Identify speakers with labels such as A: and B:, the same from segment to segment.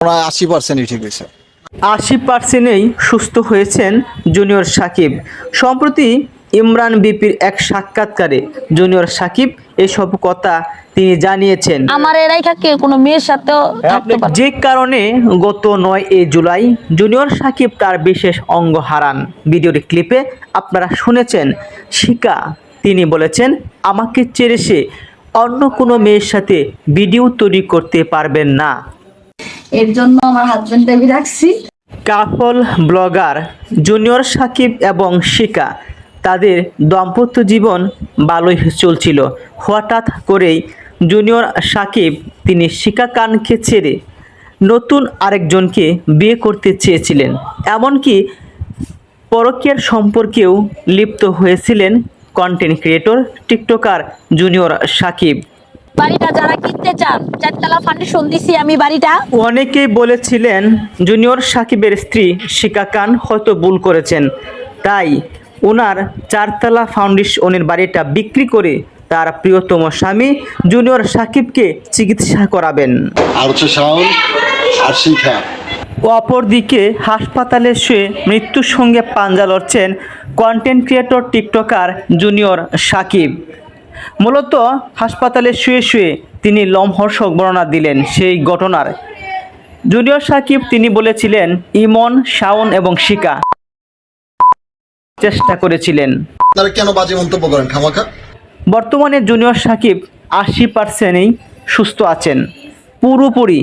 A: প্রায় আশি পার্সেন্টই ঠিক হয়েছে।
B: আশি পার্সেন্টেই সুস্থ হয়েছেন জুনিয়র সাকিব। সম্প্রতি ইমরান বিপির এক সাক্ষাৎকারে জুনিয়র সাকিব এসব কথা তিনি জানিয়েছেন।
C: আমার এরাই থাকে কোনো মেয়ের সাথেও থাকতে পারে।
B: যে কারণে গত নয় এ জুলাই জুনিয়র সাকিব তার বিশেষ অঙ্গ হারান। ভিডিওর ক্লিপে আপনারা শুনেছেন। শিকা তিনি বলেছেন আমাকে ছেড়ে সে অন্য কোনো মেয়ের সাথে ভিডিও তৈরি করতে পারবেন না।
D: এর জন্য আমার হাজবেন্ডকে আমি রাখছি।
B: কাপল ব্লগার জুনিয়র সাকিব এবং শিকা, তাদের দাম্পত্য জীবন ভালোই চলছিল। হঠাৎ করেই জুনিয়র সাকিব তিনি শিকা খানকে ছেড়ে নতুন আরেকজনকে বিয়ে করতে চেয়েছিলেন। এমনকি পরকীয়ার সম্পর্কেও লিপ্ত হয়েছিলেন content creator tiktoker junior Sakib.
C: বাড়িটা যারা কিনতে চান চারতলা ফাউন্ডেশন দিছি আমি বাড়িটা।
B: অনেকেই বলেছিলেন জুনিয়র সাকিবের স্ত্রী শিকা খান হয়তো ভুল করেছেন। তাই ওনার চারতলা ফাউন্ডেশনের বাড়িটা বিক্রি করে তার প্রিয়তম স্বামী জুনিয়র সাকিবকে চিকিৎসা করাবেন।
E: আর শিখা।
B: অপরদিকে হাসপাতালে শুয়ে মৃত্যুর সঙ্গে পাঞ্জা লড়ছেন content creator tiktoker junior Sakib. মূলত হাসপাতালে শুয়ে শুয়ে তিনি লমহর্ষক বর্ণনা দিলেন সেই ঘটনার। জুনিয়র সাকিব তিনি বলেছিলেন ইমন শাওন এবং শিকা চেষ্টা করেছিলেন।
E: কেন বাজে মন্তব্য করেন? খামাখা।
B: বর্তমানে জুনিয়র সাকিব আশি পার্সেন্টেই সুস্থ আছেন। পুরোপুরি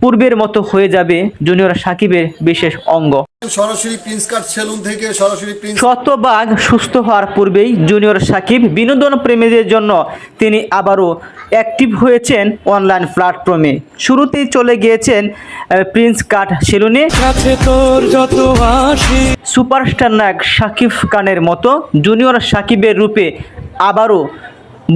B: পূর্বের মতো হয়ে যাবে জুনিয়র সাকিবের বিশেষ অঙ্গ।
E: সরাসরি প্রিন্স কাট সেলুন থেকে সরাসরি প্রিন্স
B: শতভাগ সুস্থ হওয়ার পূর্বেই জুনিয়র সাকিব বিনোদন প্রেমীদের জন্য তিনি আবারও অ্যাক্টিভ হয়েছেন অনলাইন প্ল্যাটফর্মে। শুরুতেই চলে গিয়েছেন প্রিন্স কাট সেলুনে। সুপারস্টার নায়ক সাকিব খানের মতো জুনিয়র সাকিবের রূপে আবারও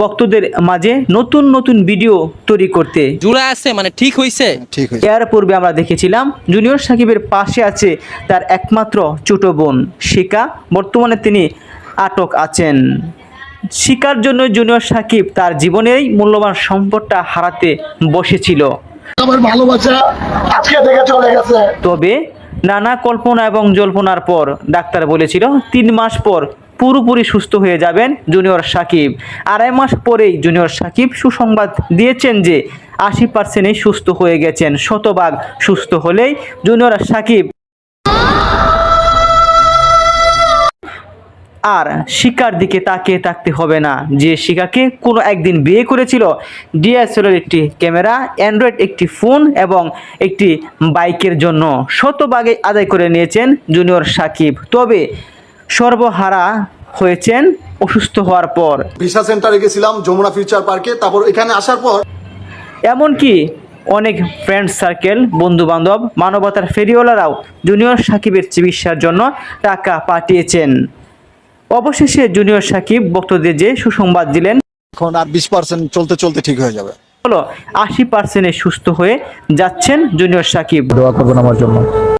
B: ভক্তদের মাঝে নতুন নতুন ভিডিও তৈরি করতে।
F: জুড়ে আছে মানে ঠিক হইছে?
A: ঠিক হয়েছে
B: এর পূর্বে আমরা দেখেছিলাম জুনিয়র সাকিবের পাশে আছে তার একমাত্র ছোট বোন শিকা। বর্তমানে তিনি আটক আছেন। শিকার জন্য জুনিয়র সাকিব তার জীবনেই মূল্যবান সম্পদটা হারাতে বসেছিল।
E: আমার ভালোবাসা আজকে থেকে চলে গেছে।
B: তবে নানা কল্পনা এবং জল্পনার পর ডাক্তার বলেছিল তিন মাস পর পুরোপুরি সুস্থ হয়ে যাবেন জুনিয়র সাকিব। আড়াই মাস পরেই জুনিয়র সাকিব সুসংবাদ দিয়েছেন যে আশি পার্সেন্টই সুস্থ হয়ে গেছেন, শতভাগ সুস্থ হলেই জুনিয়র সাকিব। আর শিকার দিকে তাকিয়ে থাকতে হবে না। যে শিকাকে কোনো একদিন বিয়ে করেছিল, ডিএসএলআর একটি ক্যামেরা, অ্যান্ড্রয়েড একটি ফোন এবং একটি বাইকের জন্য শতভাগে আদায় করে নিয়েছেন জুনিয়র সাকিব। তবে সর্বহারা হয়েছেন অসুস্থ হওয়ার পর।
E: ভিসা সেন্টারে গেছিলাম যমুনা ফিউচার পার্কে তারপর এখানে আসার পর
B: এমনকি অনেক ফ্রেন্ড সার্কেল বন্ধু বান্ধব মানবতার ফেরিওয়ালারাও জুনিয়র সাকিবের চিকিৎসার জন্য টাকা পাঠিয়েছেন। অবশেষে জুনিয়র সাকিব ভক্তদের যে সুসংবাদ দিলেন
A: এখন আর বিশ পার্সেন্ট চলতে চলতে ঠিক হয়ে যাবে।
B: হলো আশি পার্সেন্টে সুস্থ হয়ে যাচ্ছেন জুনিয়র সাকিব।
G: দোয়া করবেন আমার জন্য।